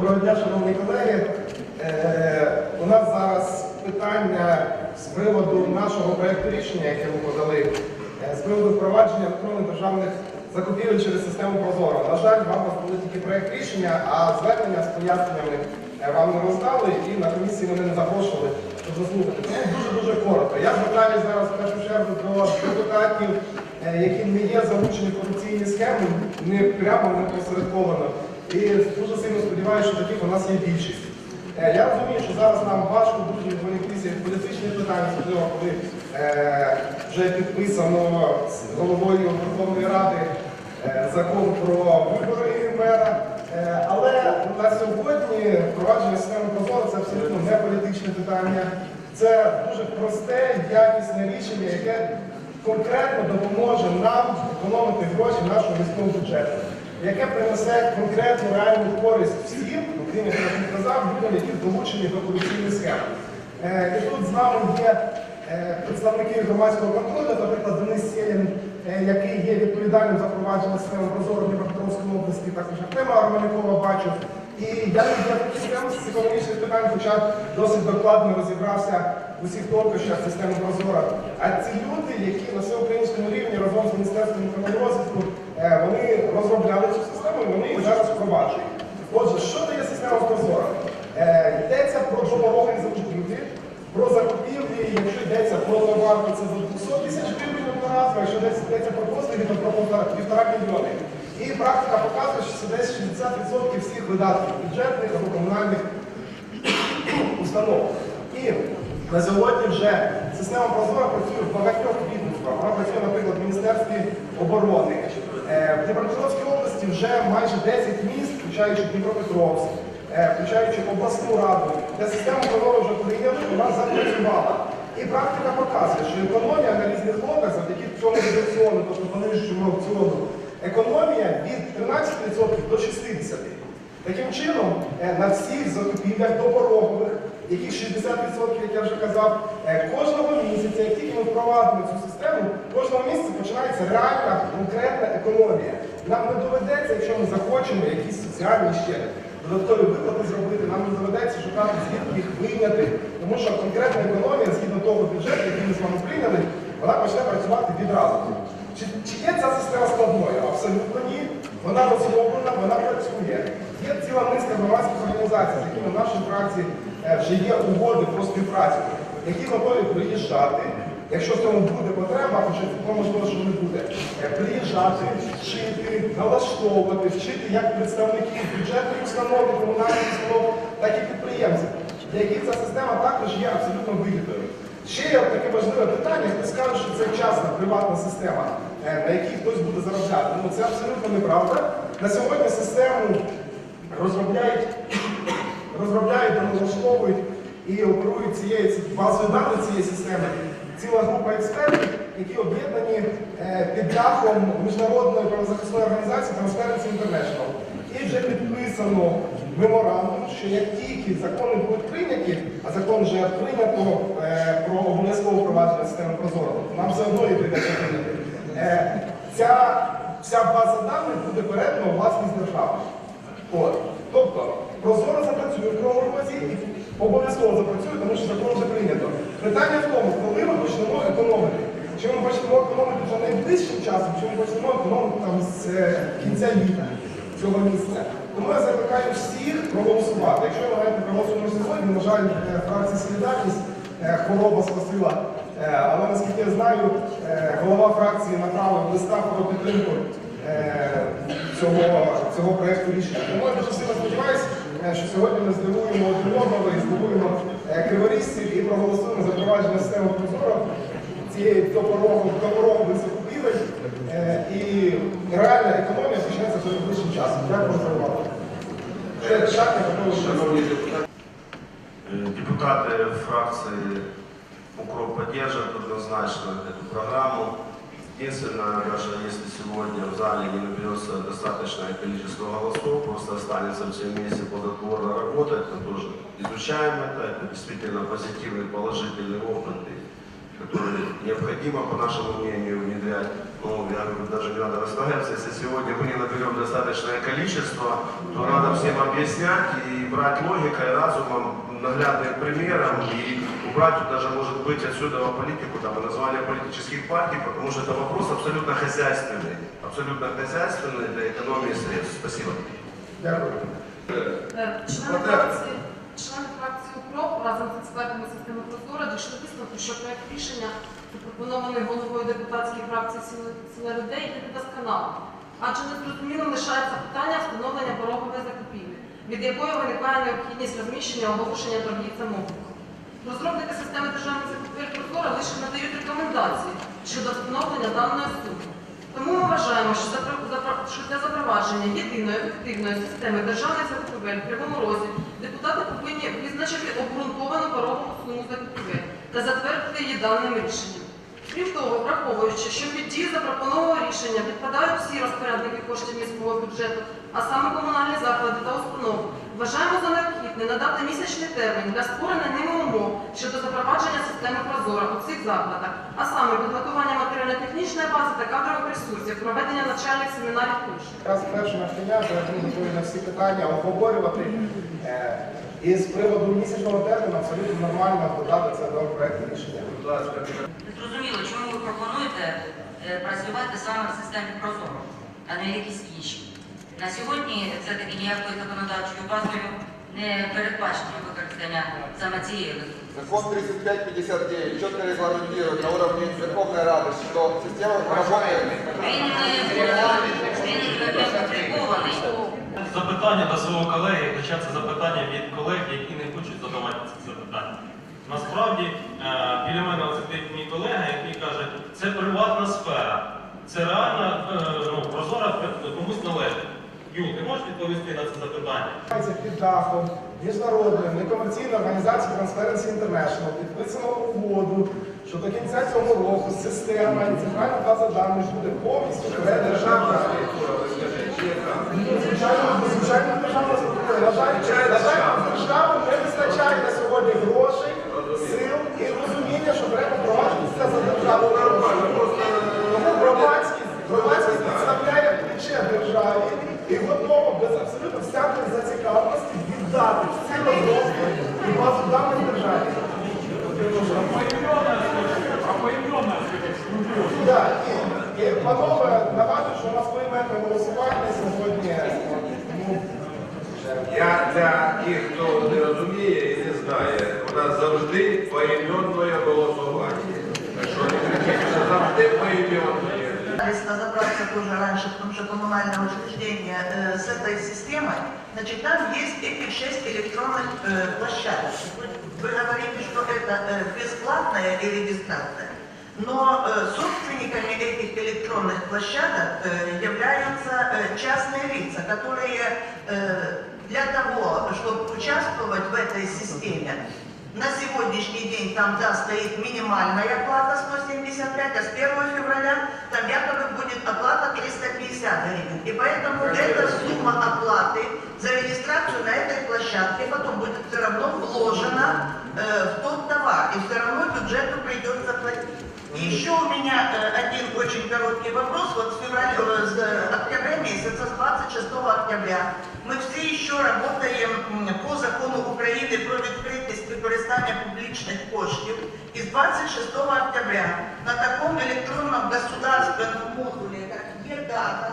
Доброго дня, шановні колеги. Е, У нас зараз питання з приводу нашого проєкту рішення, яке ми подали, е, з приводу впровадження електронних державних закупівель через систему Прозоро. На жаль, вам були тільки проєкт рішення, а звернення з поясненнями е, вам не роздали і на комісії мене не запрошували, щоб заслухати. Тому дуже-дуже коротко. Я звертаюся зараз в першу чергу до депутатів, які не є залучені в корупційні схеми, не прямо не посередковано. І дуже сильно сподіваюся, що таких у нас є більшість. Е, Я розумію, що зараз нам важко дуже відволіктися від політичних питань, особливо коли е, вже підписано з головою Верховної Ради е, закон про вибори мера. Але на сьогодні впровадження системи Прозоро це абсолютно не політичне питання. Це дуже просте, якісне рішення, яке конкретно допоможе нам економити гроші в нашому міському бюджеті, яке принесе конкретну реальну користь всім, окрім як я казав, людям, які долучені до корупційних схем. Е, І тут з нами є е, представники громадського контролю, наприклад, Денис Сєлін, е, який є відповідальним за впровадження системи Прозоро в Дніпропетровської області, також Артема Арманякова бачу. І я знаю, з економічних питань, хоча досить докладно розібрався в усіх тонкощах системи Прозора. А ці люди, які на всеукраїнському рівні разом з Міністерством економрозвитку, е, вони розробляли цю систему і вони її зараз впроваджують. Отже, що дає система Прозора? Е, Йдеться про допомоги закупівлі, про закупівлі, якщо йдеться про товар, то це до 200 тисяч гривень одноразово, якщо йдеться про послуги, то про півтора мільйони. І практика показує, що це десь 60% всіх видатків бюджетних або комунальних установ. І на сьогодні вже система Прозора працює в багатьох відомствах. Вона працює, наприклад, в Міністерстві оборони. Е, В Дніпропетровській області вже майже 10 міст, включаючи Дніпропетровськ, е, включаючи обласну раду, де система вже прийняли, вона запрацювала. І практика показує, що економія на різних лотах завдяки цьому редакціону, тобто понижчому аукціону, економія від 13% до 60%. Таким чином, е, на всіх закупівлях допорогових, яких 60%, як я вже казав, е, кожного місяця, як тільки ми впровадимо цю систему, кожного місяця починається реальна конкретна економія. Нам не доведеться, якщо ми захочемо якісь соціальні ще додаткові виплати зробити, нам не доведеться шукати звідки їх вийняти, тому що конкретна економія, згідно того бюджету, який ми з вами прийняли, вона почне працювати відразу. Чи, чи є ця система складною? Абсолютно ні. Вона розроблена, вона працює. Є ціла низка громадських організацій, з якими в нашій праці е, вже є угоди про співпрацю, які готові приїжджати, якщо в цьому буде потреба, хоча цілком можливо, що не буде, е, приїжджати, вчити, налаштовувати, вчити як представників бюджетних установ, комунальних установ, так і підприємців, для яких ця система також є абсолютно вигідною. Ще є таке важливе питання, хтось скаже, що це частна приватна система, е, на якій хтось буде заробляти. Ну це абсолютно неправда. На сьогодні систему розробляють, розробляють, налаштовують і оперують цією ці- базою даних цієї системи ціла група експертів, які об'єднані е, під дахом міжнародної правозахисної організації Transparency International. І вже підписано меморандум, що як тільки закони будуть прийняті, а закон вже прийнято е, про обов'язкове впровадження системи Прозоро, нам все одно прийдеться прийняти. Е, ця вся база даних буде передана власність держави. Тобто, прозоро запрацює в кривому розі і обов'язково запрацює, тому що закон вже прийнято. Питання в тому, коли ми почнемо економити. Чи ми почнемо економити вже найближчим часом, чи ми почнемо економити там з е, кінця літа цього місяця. Тому я закликаю всіх проголосувати. Якщо ви не проголосуємо сьогодні, на жаль, е, фракція Солідарність е, хвороба спасила. Але наскільки я знаю, голова фракції направив листа про підтримку цього, цього проєкту рішення. Тому я дуже сильно сподіваюся, що сьогодні ми здивуємо Трильонова і здивуємо е, криворізців і проголосуємо за впровадження системи Прозоро цієї допорогової допорогової закупівель. Е, І реальна економія почнеться вже найближчим часом. Дякую за увагу. Ще шаг, я готовий Шановні депутати, э, депутаты фракции УКРОП поддержат однозначно эту программу. Единственное, даже если сегодня в зале не наберется достаточное количество голосов, просто останется все вместе плодотворно работать, мы тоже изучаем это, это действительно позитивный, положительный опыт. Которые необходимо, по нашему мнению, внедрять. Ну, я говорю, даже не надо расстраиваться, если сегодня мы не наберем достаточное количество, то надо всем объяснять и брать логикой, разумом, наглядным примером и убрать даже, может быть, отсюда политику, там, и название политических партий, потому что это вопрос абсолютно хозяйственный, абсолютно хозяйственный для экономии средств. Спасибо. Дякую. Е, УКРОП разом з експертами системи Прозора дійшли висновку, що проект рішення, запропонований головою депутатської фракції «Сила- Сила людей, є недосконалим. Адже незрозумілим лишається питання встановлення порогової закупівлі, від якої виникає необхідність розміщення оголошення торгівцям обліку. Розробники системи державних закупівель Прозора лише надають рекомендації щодо встановлення даної суми. Тому ми вважаємо, що для запровадження єдиної ефективної системи державних закупівель в Кривому Розі депутати повинні визначити обґрунтовану порогову суму закупівель та затвердити її даним рішенням. Крім того, враховуючи, що під дію запропонованого рішення підпадають всі розпорядники коштів міського бюджету, а саме комунальні заклади та установи, вважаємо за необхідне надати місячний термін для створення ними умов щодо запровадження системи Прозора у цих закладах, а саме підготування матеріально-технічної бази та кадрових ресурсів, проведення навчальних семінарів тощо. Якраз перше навчання, то я на всі питання обговорювати. Е, І з приводу місячного терміну абсолютно нормально додати це до проекту рішення. Будь ласка. Зрозуміло, чому ви пропонуєте е, працювати саме в системі Прозоро, а не якісь інші. На сьогодні все-таки ніякою законодавчою базою не передбачено використання саме цієї ресурсу. Закон 3559 четко регламентирует на уровне Верховной Рады, что система работает. Запитання до свого колеги, хоча це запитання від колег, які не хочуть задавати ці запитання. Насправді, е, біля мене сидить мій колега, який каже, це приватна сфера. Це реально е, ну, прозора комусь належить. Юл, ти можеш відповісти на це запитання? Це під дахом міжнародної некомерційної організації Transparency International підписано угоду, що до кінця цього року система і центральна база даних буде повністю передержавна. Звичайно, звичайно, державна структура. Жаль, держави не вистачає на сьогодні грошей, сил і розуміння, що треба проваджувати це за державу. Тому громадськість, громадськість підставляє плече державі і готова без абсолютно всякої зацікавленості віддати всі розробки і базу даних державі. Так, і, і, панове, нагадую, що у нас поіменне голосування сьогодні. Ну, Я для тих, хто не розуміє і не знає, у нас завжди поіменне голосування. Так що не кричіть, що завжди поіменне. Если разобраться тоже раньше, потому что коммунальное учреждение э, с этой системой, значит, там есть этих шесть электронных э, площадок. Вы, вы говорите, что это э, бесплатная и регистрация. Но э, собственниками этих электронных площадок э, являются э, частные лица, которые э, для того, чтобы участвовать в этой системе, на сегодняшний день там, да, стоит минимальная плата 175, а с 1 февраля там якобы будет оплата 350 гривен. И поэтому эта сумма оплаты за регистрацию на этой площадке потом будет все равно вложена э, в тот товар. И все равно бюджету придется платить. И еще у меня э, один очень короткий вопрос. Вот с, февраля, э, с э, октября месяца, с 26 октября, мы все еще работаем по закону України про відкритість використання публічних коштів. І з 26 октября на такому електронному государственному модулі, як є дата,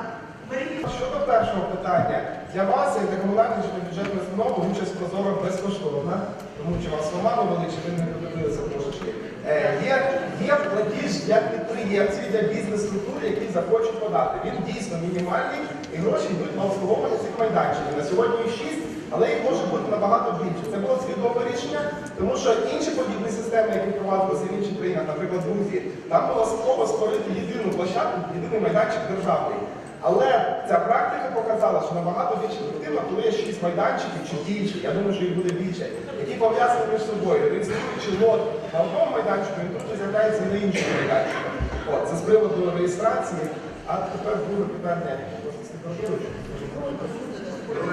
ми Щодо першого питання, для вас, як для чи бюджетної установи, участь прозоро безкоштовна, тому що вас обманували, чи ви не подивилися трошечки. Е, Є, є платіж для підприємців, для бізнес-структур, які захочуть подати. Він дійсно мінімальний і гроші йдуть на обслуговування цих майданчиків. На сьогодні їх шість, але їх може бути набагато більше. Це було свідоме рішення, тому що інші подібні системи, які впроваджувалися в інших країнах, наприклад, Грузії, там була спроба створити єдину площадку, єдиний майданчик державний. Але ця практика показала, що набагато більш ефективно, коли є шість майданчиків чи більше, я думаю, що їх буде більше, які пов'язані між собою. Реєструючи лот на одному майданчику, він тут з'являється на іншому майданчику. От, це з приводу реєстрації. А тепер друге питання.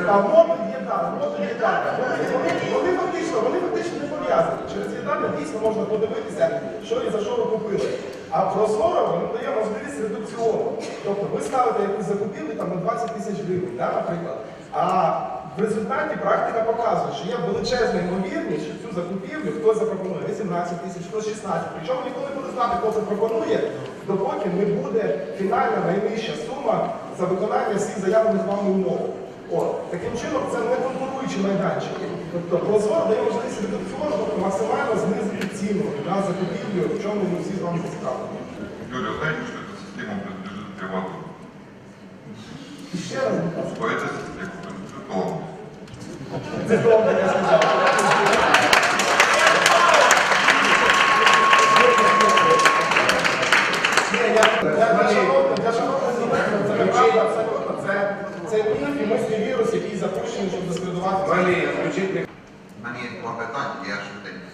А модуль є дата, модуль є дата. Вони, фактично, вони фактично не пов'язані. Через є результати дійсно можна подивитися, що і за що ви купили. А прозоро він дає можливість редукціону. Тобто ви ставите якусь закупівлю там на 20 тисяч гривень, да, наприклад. А в результаті практика показує, що є величезна ймовірність, що цю закупівлю хтось запропонує 18 тисяч, хтось 16. Причому ніхто не буде знати, хто це пропонує, допоки не буде фінальна найнижча сума за виконання всіх заявлених вами умов. От, таким чином, це не конкуруючі майданчики. Тобто прозоро дає можливість тобто максимально знизити ціну на закупівлю, в чому ми всі з вами зацікавлені. Юля, знаете, что эта система принадлежит привату? І ще раз, будь ласка. Что эта система принадлежит? Це я сказав. Ні, я- я- я шановний- я шановний Зеленський, це неправда абсолютно. Це, це міф і мислі вірус, який запущений, щоб дискредитувати. Валі, включіть мікрофон. У мене є два питання, я швиденько.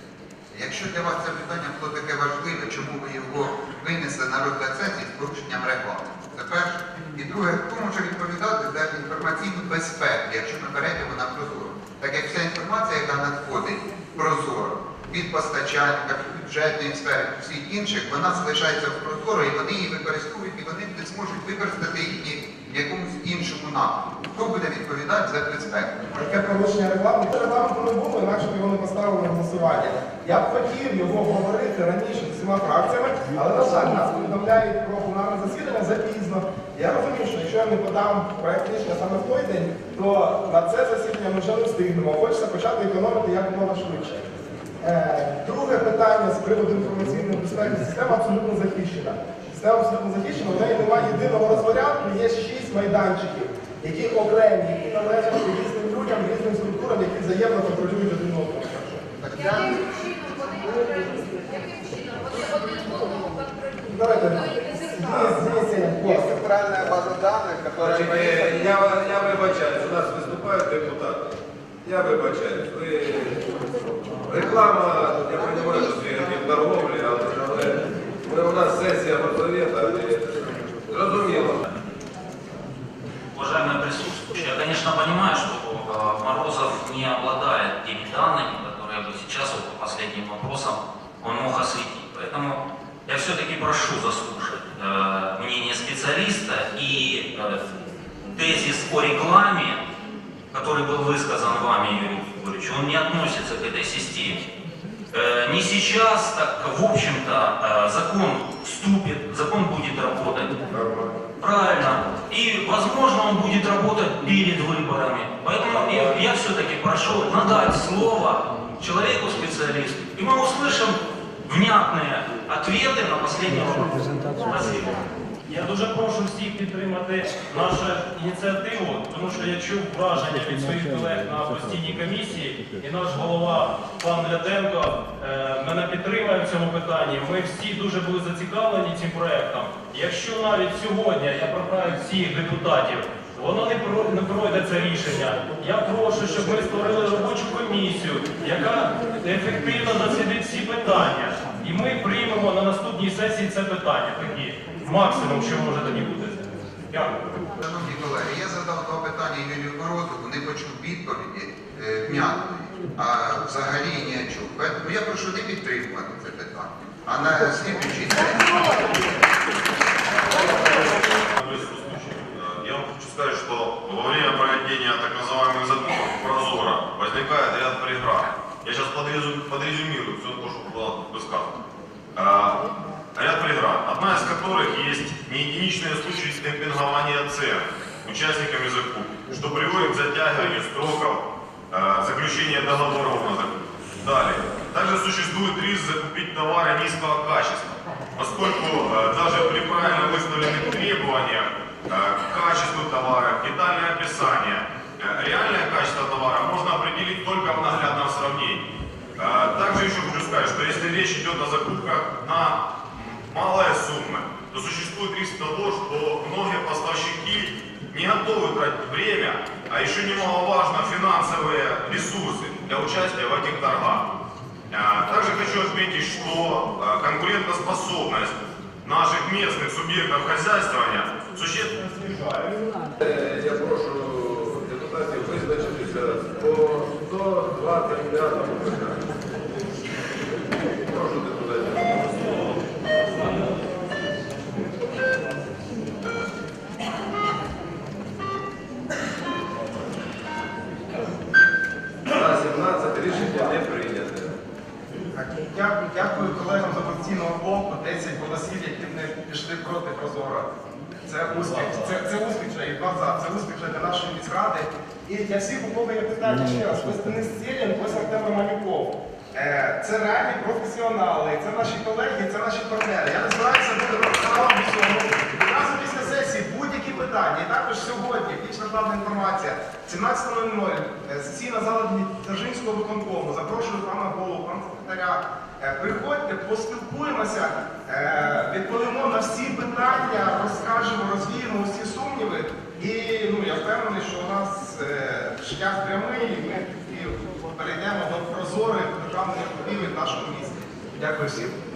Якщо для вас це питання було таке важливе, чому ви його винесли на розгляд сесії з порушенням регламенту? Це перше. І друге, хто може відповідати за інформаційну безпеку, якщо ми перейдемо на прозоро? Так як вся інформація, яка надходить прозоро постачальника, бюджетної сфери, всіх інших, вона залишається в прозоро і вони її використовують, і вони не зможуть використати її в якомусь іншому напрямку. Хто буде відповідати за безпеку? Таке порушення регламенту. Регламенту не було, інакше б його не поставили на голосування. Я б хотів його говорити раніше з всіма фракціями, але, на жаль, нас повідомляють про пленарне засідання запізно. Я розумію, що якщо я не подам проект рішення саме в той день, то на це засідання ми вже не встигнемо. Хочеться почати економити як можна швидше. Е, Друге питання з приводу інформаційної безпеки. Система абсолютно захищена. Система абсолютно захищена, в неї немає єдиного розпорядку, є шість майданчиків, які окремі, які належать різним людям, різним структурам, які взаємно контролюють один одного. Центральная база данных, которая... Я вибачаюсь, у нас виступають депутати. Я вибачаюсь. Ви реклама, я розумію, що це від торговлі, але, але ми, у нас сесія Горсовета, і зрозуміло. Уважаемые присутствующие, я, конечно, понимаю, что э, Морозов не обладает теми данными, которые бы сейчас вот по последним вопросам он мог осветить. Поэтому я все-таки прошу заслушать э, мнение специалиста и э, тезис о рекламе, который был высказан вами, Юрий Григорьевич, он не относится к этой системе. Э, Не сейчас, так, в общем-то, э, закон вступит, закон будет работать. Правильно. И, возможно, он будет работать перед выборами. Поэтому я, я все-таки прошу надать слово человеку-специалисту. И мы услышим внятные ответы на последний вопрос. Спасибо. Я дуже прошу всіх підтримати нашу ініціативу, тому що я чув враження від своїх колег на постійній комісії, і наш голова пан Ляденко е, мене підтримує в цьому питанні. Ми всі дуже були зацікавлені цим проектом. Якщо навіть сьогодні я прохаю всіх депутатів, воно не пройде це рішення. Я прошу, щоб ми створили робочу комісію, яка ефективно дослідить всі питання. І ми приймемо на наступній сесії це питання. Такі максимум, що може тоді бути. Дякую. Шановні колеги, я задав два питання Юрію Морозову, не почув відповіді е, внятної, а взагалі ні о чому. Тому я прошу не підтримувати це питання, а на слідуючий день. Присутствующие, э, Я вам хочу сказать, что во время проведения так называемых закупок прозора возникает ряд преград. Я сейчас подрезюмирую все то, что было высказано. Э, Ряд преград, одна из которых есть не единичные случаи демпингования цен участниками закупки, что приводит к затягиванию сроков э, заключения договоров на закупку. Далее. Также существует риск закупить товары низкого качества, поскольку э, даже при правильно выставленных требованиях к качеству товара, детальное описание, реальное качество товара можно определить только в наглядном Также еще хочу сказать, что если речь идет о закупках на малые суммы, то существует риск того, что многие поставщики не готовы тратить время, а еще немаловажно финансовые ресурсы для участия в этих торгах. Э, Также хочу отметить, что э, конкурентоспособность наших местных субъектов хозяйствования существенно снижается. Е, Я прошу депутатів визначитися по Прошу депутатів. 17 рішення не. Дякую, колегам з опозиційного блоку. 10 голосів, які не пішли проти прозора. Це успіх, це, це успіх вже і два за, це успіх для нашої міськради. І для всіх у кого є питання ще раз, ви з Денис Сєлін, ви з Артем Це реально професіонали, це наші колеги, це наші партнери. Я професіоналом в цьому. Одразу після сесії будь-які питання. І також сьогодні більш накладна інформація. 17.00 е, сесійна зала Дзержинського виконкому. Запрошую пана голову, пана секретаря. Е, Приходьте, поспілкуємося, е, відповімо на всі питання, розкажемо, розвіємо усі сумніви. І ну, я впевнений, що у нас шлях прямий, і ми перейдемо до прозорих державних закупівель в нашому місті. Дякую всім.